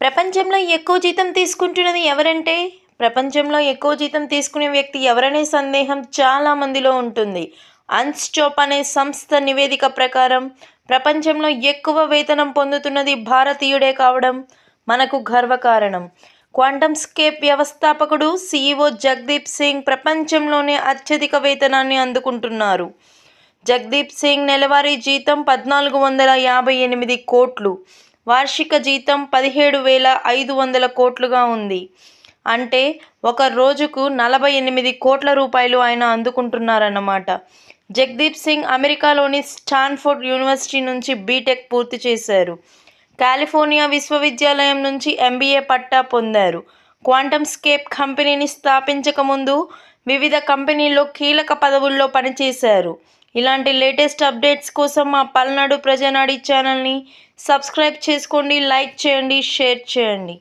ప్రపంచంలో ఎక్కువ జీతం తీసుకుంటున్నది ఎవరంటే? ప్రపంచంలో ఎక్కువ జీతం తీసుకునే వ్యక్తి ఎవరనే సందేహం చాలా మందిలో ఉంటుంది. అన్స్టోప్ అనే సంస్థ నివేదిక ప్రకారం ప్రపంచంలో ఎక్కువ వేతనం పొందుతున్నది భారతీయుడే కావడం మనకు గర్వకారణం. క్వాంటమ్ స్కేప్ వ్యవస్థాపకుడు సీఈఓ జగదీప్ సింగ్ ప్రపంచంలోనే అత్యధిక వేతనాన్ని అందుకుంటున్నారు. జగదీప్ సింగ్ నెలవారీ జీతం పద్నాలుగు వందల యాభై ఎనిమిది కోట్లు. వార్షిక జీతం పదిహేడు వేల ఐదు వందల కోట్లుగా ఉంది. అంటే ఒక రోజుకు నలభై ఎనిమిది కోట్ల రూపాయలు ఆయన అందుకుంటున్నారన్నమాట. జగదీప్ సింగ్ అమెరికాలోని స్టాన్ఫోర్డ్ యూనివర్సిటీ నుంచి బీటెక్ పూర్తి చేశారు. కాలిఫోర్నియా విశ్వవిద్యాలయం నుంచి ఎంబీఏ పట్టా పొందారు. క్వాంటమ్ స్కేప్ కంపెనీని స్థాపించకముందు వివిధ కంపెనీల్లో కీలక పదవుల్లో పనిచేశారు. ఇలాంటి లేటెస్ట్ అప్డేట్స్ కోసం మా పల్నాడు ప్రజానాడి ఛానల్ని సబ్స్క్రైబ్ చేసుకోండి లైక్ చేయండి షేర్ చేయండి.